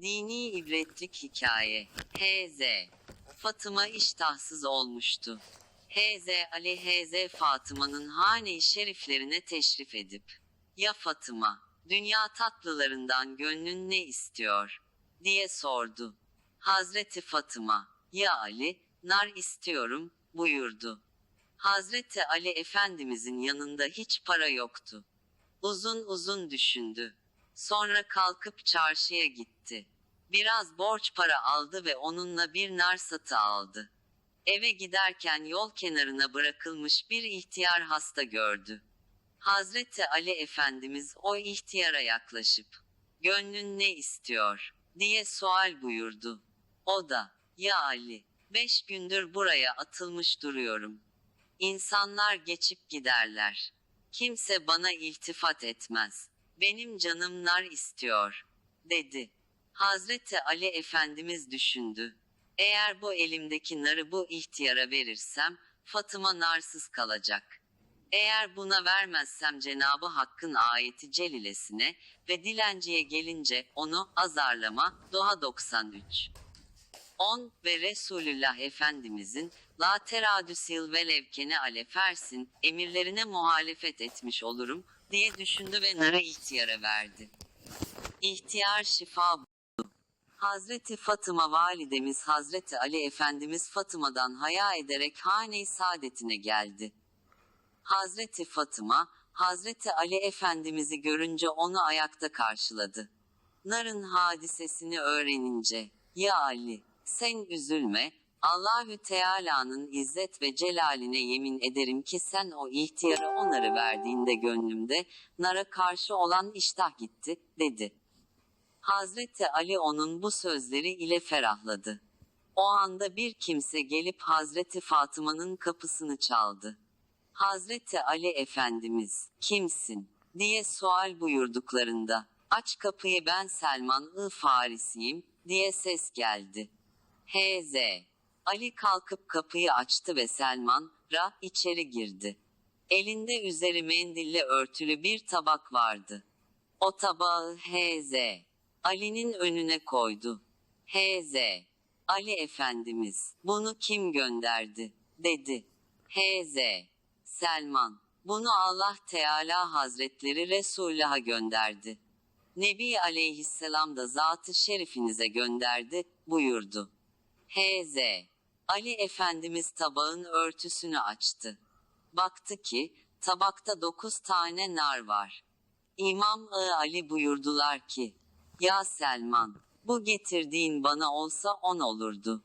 Dini ibretlik hikaye. H.Z. Fatıma iştahsız olmuştu. H.Z. Ali H.Z. Fatıma'nın hane-i şeriflerine teşrif edip, ya Fatıma, dünya tatlılarından gönlün ne istiyor? diye sordu. Hazreti Fatıma, ya Ali, nar istiyorum, buyurdu. Hazreti Ali Efendimizin yanında hiç para yoktu. Uzun uzun düşündü. Sonra kalkıp çarşıya gitti. Biraz borç para aldı ve onunla bir nar satı aldı. Eve giderken yol kenarına bırakılmış bir ihtiyar hasta gördü. Hazreti Ali Efendimiz o ihtiyara yaklaşıp, gönlün ne istiyor, diye sual buyurdu. O da, ya Ali, beş gündür buraya atılmış duruyorum. İnsanlar geçip giderler. Kimse bana iltifat etmez. Benim canım nar istiyor, dedi. Hazreti Ali Efendimiz düşündü. Eğer bu elimdeki narı bu ihtiyara verirsem, Fatıma narsız kalacak. Eğer buna vermezsem Cenabı Hakk'ın ayeti celilesine ve dilenciye gelince onu azarlama, Doğa 93. 10 ve Resulullah Efendimizin la teradüsil ve levkene alefersin emirlerine muhalefet etmiş olurum diye düşündü ve narı ihtiyara verdi. İhtiyar şifa buldu. Hazreti Fatıma validemiz Hazreti Ali Efendimiz Fatıma'dan haya ederek hane-i saadetine geldi. Hazreti Fatıma, Hazreti Ali Efendimiz'i görünce onu ayakta karşıladı. Narın hadisesini öğrenince, ya Ali, sen üzülme, Allahü Teala'nın izzet ve celaline yemin ederim ki sen o ihtiyara onarı verdiğinde gönlümde, nara karşı olan iştah gitti, dedi. Hazreti Ali onun bu sözleri ile ferahladı. O anda bir kimse gelip Hazreti Fatıma'nın kapısını çaldı. Hazreti Ali Efendimiz, kimsin? diye sual buyurduklarında, aç kapıyı ben Selman-ı Farisiyim, diye ses geldi. H.Z. Ali kalkıp kapıyı açtı ve Selman, ra, içeri girdi. Elinde üzeri mendille örtülü bir tabak vardı. O tabağı H.Z. Ali'nin önüne koydu. H.Z. Ali Efendimiz, bunu kim gönderdi? dedi. H.Z. Selman, bunu Allah Teala Hazretleri Resulullah'a gönderdi. Nebi Aleyhisselam da zatı şerifinize gönderdi, buyurdu. H.Z. Ali Efendimiz tabağın örtüsünü açtı. Baktı ki, tabakta dokuz tane nar var. İmam-ı Ali buyurdular ki, Ya Selman, bu getirdiğin bana olsa on olurdu.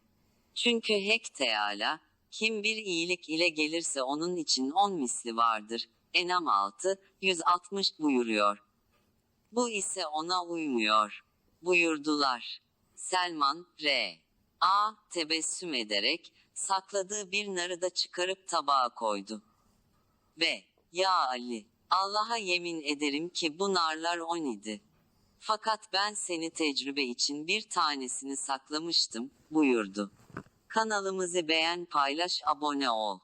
Çünkü Hek Teala, kim bir iyilik ile gelirse onun için on misli vardır. Enam 6, 160 buyuruyor. Bu ise ona uymuyor. Buyurdular. Selman, R. A. Tebessüm ederek, sakladığı bir narı da çıkarıp tabağa koydu. Ve, Ya Ali, Allah'a yemin ederim ki bu narlar on idi. Fakat ben seni tecrübe için bir tanesini saklamıştım, buyurdu. Kanalımızı beğen paylaş abone ol.